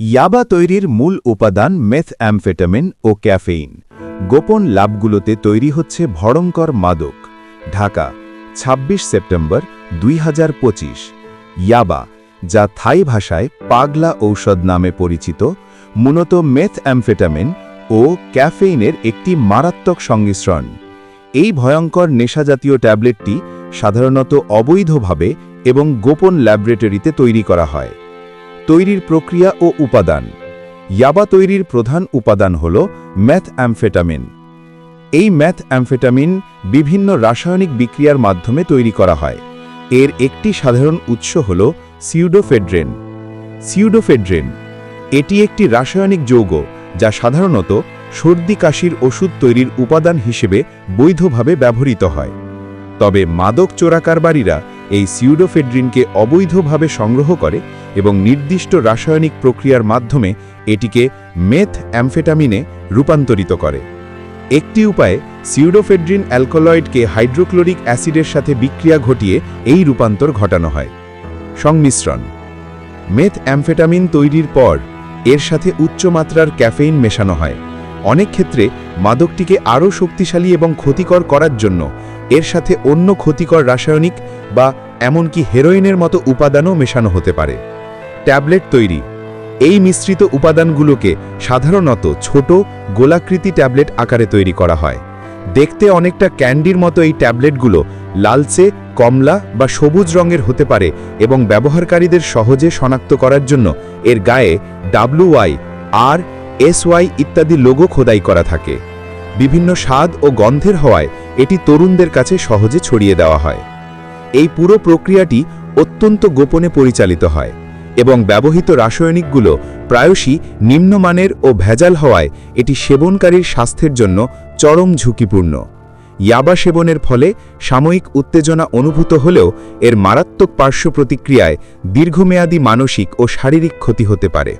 ইয়াবা তৈরির মূল উপাদান মেথ অ্যামফেটামিন ও ক্যাফেইন। গোপন লাভগুলোতে তৈরি হচ্ছে ভয়ঙ্কর মাদক। ঢাকা ২৬ সেপ্টেম্বর দুই হাজার পঁচিশ। ইয়াবা, যা থাই ভাষায় পাগলা ঔষধ নামে পরিচিত, মূলত মেথ অ্যামফেটামিন ও ক্যাফেইনের একটি মারাত্মক সংমিশ্রণ। এই ভয়ঙ্কর নেশাজাতীয় ট্যাবলেটটি সাধারণত অবৈধভাবে এবং গোপন ল্যাবরেটরিতে তৈরি করা হয়। তৈরির প্রক্রিয়া ও উপাদান। ইয়াবা তৈরির প্রধান উপাদান হল ম্যাথ অ্যামফেটামিন এই ম্যাথ অ্যামফেটামিন বিভিন্ন রাসায়নিক বিক্রিয়ার মাধ্যমে তৈরি করা হয়। এর একটি সাধারণ উৎস হল সিউডোফেড্রেন সিউডোফেড্রেন এটি একটি রাসায়নিক যৌগ যা সাধারণত সর্দি কাশির ওষুধ তৈরির উপাদান হিসেবে বৈধভাবে ব্যবহৃত হয়। তবে মাদক চোরাকারবারীরা এই সিউডোফেড্রিনকে অবৈধভাবে সংগ্রহ করে এবং নির্দিষ্ট রাসায়নিক প্রক্রিয়ার মাধ্যমে এটিকে মেথ অ্যামফেটামিনে রূপান্তরিত করে। একটি উপায়ে সিউডোফেড্রিন অ্যালকোলয়েডকে হাইড্রোক্লোরিক অ্যাসিডের সাথে বিক্রিয়া ঘটিয়ে এই রূপান্তর ঘটানো হয়। সংমিশ্রণ। মেথ অ্যামফেটামিন তৈরির পর এর সাথে উচ্চমাত্রার ক্যাফেইন মেশানো হয়। অনেক ক্ষেত্রে মাদকটিকে আরও শক্তিশালী এবং ক্ষতিকর করার জন্য এর সাথে অন্য ক্ষতিকর রাসায়নিক বা এমনকি হেরোইনের মতো উপাদানও মেশানো হতে পারে। ট্যাবলেট তৈরি। এই মিশ্রিত উপাদানগুলোকে সাধারণত ছোট গোলাকৃতি ট্যাবলেট আকারে তৈরি করা হয়। দেখতে অনেকটা ক্যান্ডির মতো এই ট্যাবলেটগুলো লালচে, কমলা বা সবুজ রঙের হতে পারে এবং ব্যবহারকারীদের সহজে শনাক্ত করার জন্য এর গায়ে ডাব্লুওয়াই আর এসওয়াই ইত্যাদি লোগো খোদাই করা থাকে। বিভিন্ন স্বাদ ও গন্ধের হওয়ায় এটি তরুণদের কাছে সহজে ছড়িয়ে দেওয়া হয়। এই পুরো প্রক্রিয়াটি অত্যন্ত গোপনে পরিচালিত হয় এবং ব্যবহৃত রাসায়নিকগুলো প্রায়শই নিম্নমানের ও ভেজাল হওয়ায় এটি সেবনকারীর স্বাস্থ্যের জন্য চরম ঝুঁকিপূর্ণ। ইয়াবা সেবনের ফলে সাময়িক উত্তেজনা অনুভূত হলেও এর মারাত্মক পার্শ্ব প্রতিক্রিয়ায় দীর্ঘমেয়াদী মানসিক ও শারীরিক ক্ষতি হতে পারে।